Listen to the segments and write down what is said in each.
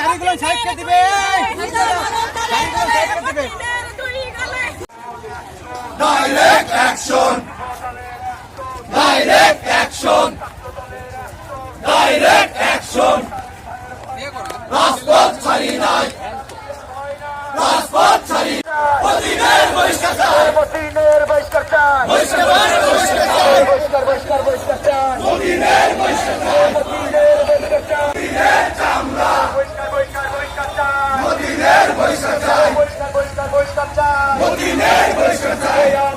গাড়িগুলো সাইড করে দিবে গাড়িগুলো তলে সাইড করে দিবে Direct action! Direct action! Direct action! রাজপথ ছাড়ি নাই রাজপথ ছাড়ি অধীনের বহিষ্কার মদিনের বহিষ্কার বহিষ্কার বহিষ্কার চাই বহিষ্কার। বহিষ্কার। বহিষ্কার।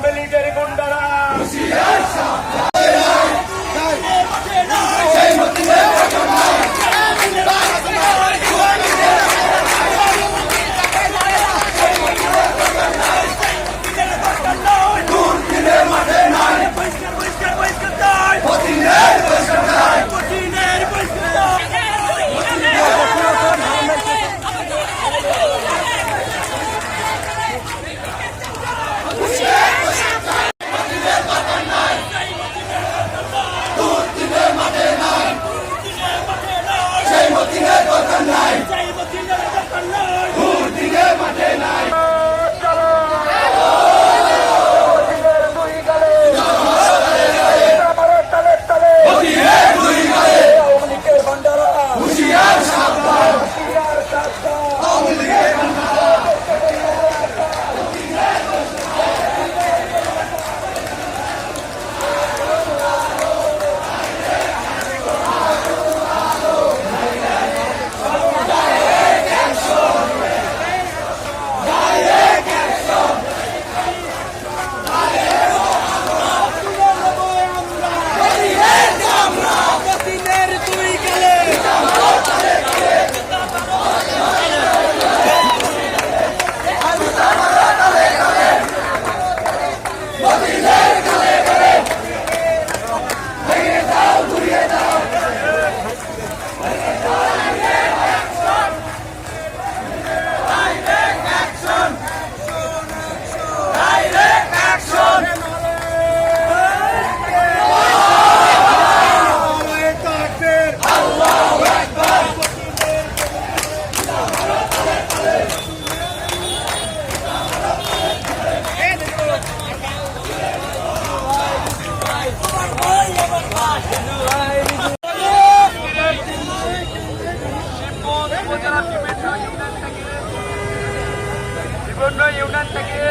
বিভিন্ন ইউনিয়ন থেকে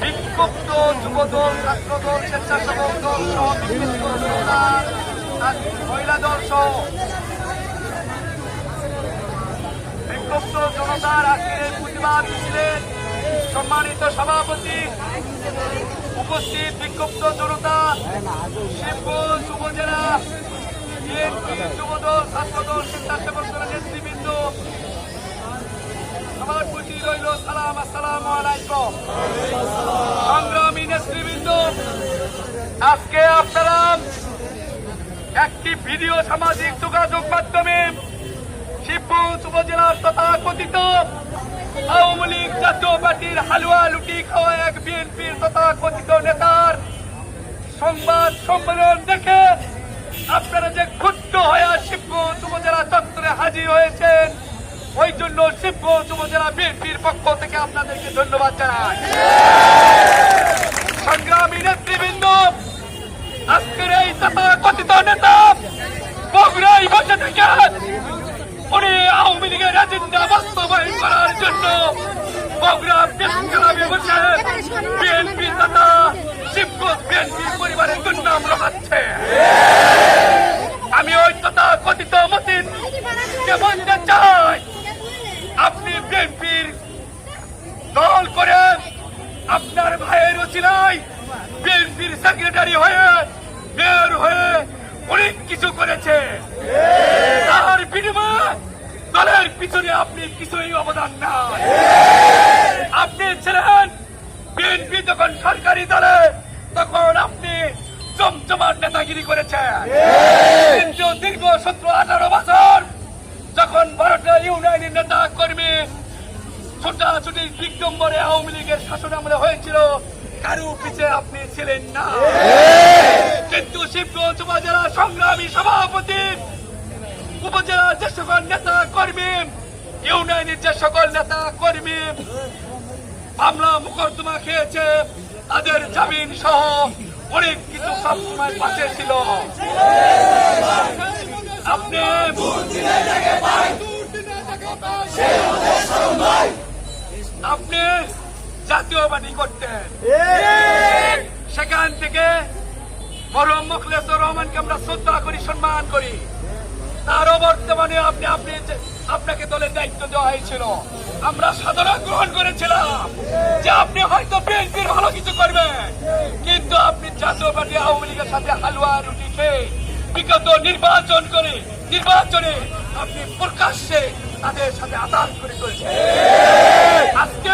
বিক্ষুব্ধ যুবদল ছাত্রদল স্বেচ্ছাসেবক দল সহ মহিলা দল সহ বিক্ষুব্ধ জনতার আজকের এই প্রতিবাদ মিছিলে সম্মানিত সভাপতি উপস্থিত বিক্ষুব্ধ জনতা শিবগঞ্জ উপজেলা যুবদল, ছাত্রদল স্বেচ্ছাসেবক দলের নেতৃবৃন্দ আজকে আপনারা একটি ভিডিও সামাজিক যোগাযোগ মাধ্যমে শিবগঞ্জ উপজেলার তথাকথিত আওয়ামী লীগ জাতীয় পার্টির হালুয়া লুটি খাওয়া এক বিএনপির তথাকথিত নেতার সংবাদ সম্মেলন দেখে আপনারা যে ক্ষুব্ধ হয়ে চত্বরে হাজির হয়েছেন। ওই জন্য শিবগঞ্জ উপজেলা বিএনপির পক্ষ থেকে আপনাদেরকে ধন্যবাদ জানাই। সংগ্রামী নেতৃবৃন্দ, আজকের এই তথাকথিত নেতা বগুড়াই বসে থাকেন। উনি আওয়ামী লীগের এজেন্ডা বাস্তবায়ন করার জন্য বগুড়া বিএনপি তথা শিবগঞ্জ বিএনপি পরিবারের জন্য রখাচ্ছে আমি ওই তথা কথিত মতিন কে বলতে চাই। আপনি বিএনপির দল করে আপনার ভাইয়ের ওসিলাই বিএনপির সেক্রেটারি হয়ে মেয়র হয়ে অনেক কিছু করেছে। তার বিনিময়ে দলের পিছনে আপনি কিছুই অবদান নাই। আপনি ছিলেন বিএনপি যখন সরকারি দলে তখন আপনি জমজমাট নেতাগিরি করেছেন। কিন্তু দীর্ঘ সতেরো আঠারো ইউনাইটেড নেতা কর্মী ছোটাছুটি দিগম্বরে আওয়ামী লীগের শাসন আমলে হয়েছিল। কারু পিছে আপনি ছিলেন না। কিন্তু শিবগঞ্জ উপজেলা সংগ্রামী সভাপতি, উপজেলা যে সকল নেতা কর্মী ইউনাইটেড যে সকল নেতা কর্মী মামলা মোকদ্দমা খেয়েছে, তাদের জামিন সহ অনেক কিছু সবসময় পাশে ছিল আপনি জাতীয়বাদী করতেন। সেখান থেকে মরম মুখলেসুর রহমানকে আমরা শ্রদ্ধা করি সম্মান করি। তারও বর্তমানে আপনি আপনি আপনাকে দলের দায়িত্ব দেওয়া হয়েছিল আমরা সাধারণ গ্রহণ করেছিলাম। যে আপনি হয়তো বিএনপির ভালো কিছু করবেন কিন্তু আপনি জাতীয় পার্টি আওয়ামী লীগের সাথে হালুয়া রুটি খেয়ে বিগত নির্বাচন করে নির্বাচনে আপনি প্রকাশ্যে তাদের সাথে আদান করে চলছেন আজকে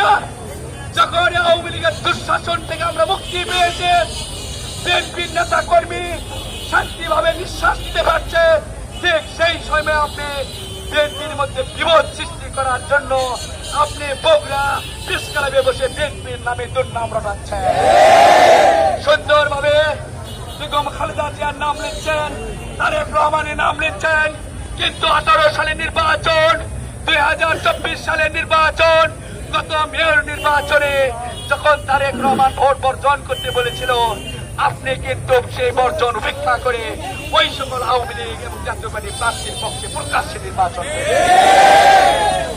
যখন আওয়ামী লীগের দুঃশাসন থেকে আমরা মুক্তি পেয়েছি। বিএনপির নেতা কর্মী শান্তিভাবে নিঃশ্বাস নিতে পারছে। ঠিক সেই সময় আপনি বিএনপির মধ্যে বিপদ সৃষ্টি করার জন্য আপনি বগুড়া পিস ক্লাবে বসে বিএনপির নামে দুর্নাম রটাচ্ছেন। সুন্দরভাবে বেগম খালেদা জিয়ার নাম লিখছেন, তারেক রহমানের নাম লিখছেন। কিন্তু আঠারো সালে নির্বাচন, দুই হাজার চব্বিশ সালের নির্বাচন গত মেয়র নির্বাচনে যখন তারেক রহমান ভোট বর্জন করতে বলেছিল, আপনি কিন্তু সেই বর্জন উপেক্ষা করে ওই সকল আওয়ামী লীগ এবং জাতীয় পার্টি প্রার্থীর পক্ষে প্রকাশ্যে নির্বাচন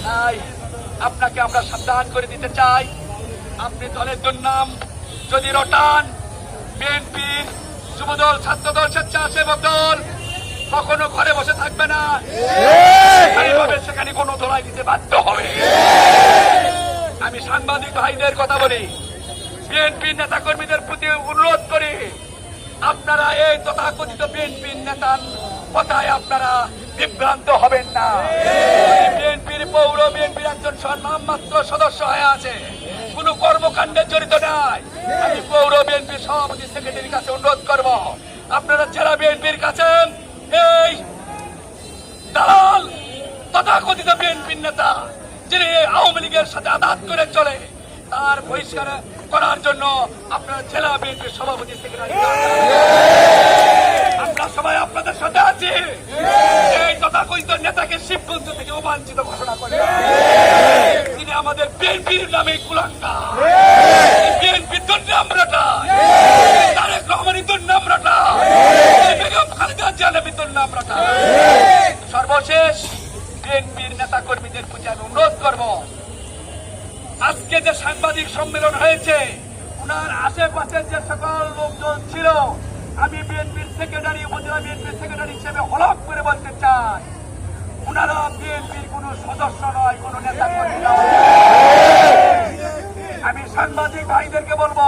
তাই আপনাকে আমরা সাবধান করে দিতে চাই। আপনি দলের দুর্নাম যদি রটান, বিএনপি, যুবদল, ছাত্রদল, স্বেচ্ছাসেবক দল কখনো ঘরে বসে থাকবে না। সেখানে কোনো ধরাই দিতে বাধ্য হবে। আমি সাংবাদিক ভাইদের কথা বলি। বিএনপি নেতা কর্মীদের প্রতি অনুরোধ করি, আপনারা এই তথাকথিত বিএনপি নেতার কথায় আপনারা বিভ্রান্ত হবেন না। বিএনপির পৌর বিএনপির একজন নামমাত্র সদস্য হয়ে আছে, কোন কর্মকাণ্ডে জড়িত নাই, আমি পৌর বিএনপির সভাপতি সেক্রেটারির কাছে অনুরোধ করব, আপনারা জেলা বিএনপির কাছে এই দালাল, তথাকথিত বিএনপির নেতা যিনি আওয়ামী লীগের সাথে আঘাত করে চলে, তার বহিষ্কার করার জন্য আপনার জেলা বিএনপির সভাপতি সেক্রেটারি আমরা সবাই আপনাদের সাথে আছি। এই তথাকথিত নেতাকে শিবগঞ্জ থেকে অবাঞ্ছিত ঘোষণা করে। তিনি আমাদের বিএনপির নামে কুলাঙ্গা বিএনপির দুর্নাম রটায় তারেক রহমানের দুর্নাম রটায় বেগম খালেদা জিয়া নামে দুর্নাম রটায় সর্বশেষ বিএনপির কর্মীদের প্রতি আমি অনুরোধ করব। আজকে যে সাংবাদিক সম্মেলন হয়েছে, উনার আশেপাশের যে সকল লোকজন ছিল, আমি বিএনপির সেক্রেটারি, উপজেলা বিএনপির সেক্রেটারি হিসেবে হলক করে বলতে চাই, উনারা বিএনপির কোন সদস্য নয়, কোন নেতা কর্মী আমি সাংবাদিক ভাইদেরকে বলব,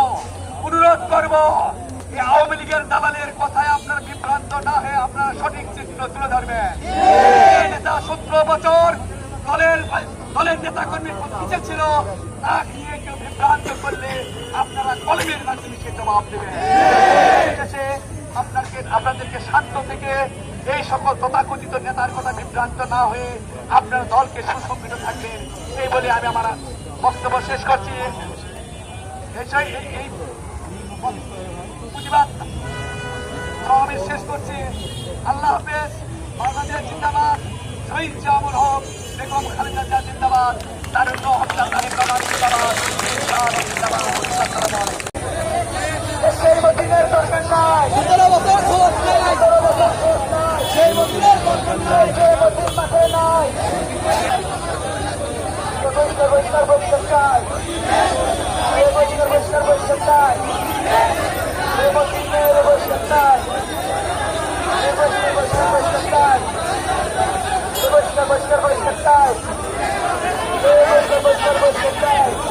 অনুরোধ করব, এই আওয়ামী লীগের দালালের কথায় আপনার বিভ্রান্ত না হয়ে আপনারা সঠিক চিত্র তুলে ধরবেন। নেতা সতেরো বছর দলের দলের নেতা কর্মী পিছিয়ে ছিল তাকে নিয়ে কেউ বিভ্রান্ত করলে আপনারা কলমের মাধ্যমে জবাব দেবেন। আপনাকে, আপনাদেরকে শান্ত থেকে এই সকল তথাকথিত নেতার কথা বিভ্রান্ত না হয়ে আপনার দলকে সুসংগঠিত থাকবেন, এই বলে আমি আমার বক্তব্য শেষ করছি। এই প্রতিবাদ সমাবেশ শেষ করছি। আল্লাহ হাফেজ। শহীদ জামুল হক বেগম খালেদা জিয়া জিন্দাবাদ তারুণ্য হত্যা তালিকা জিন্দাবাদ জিন্দাবাদ আসসালামু আলাইকুম। Bye. başkan başkan başkan başkan başkan başkan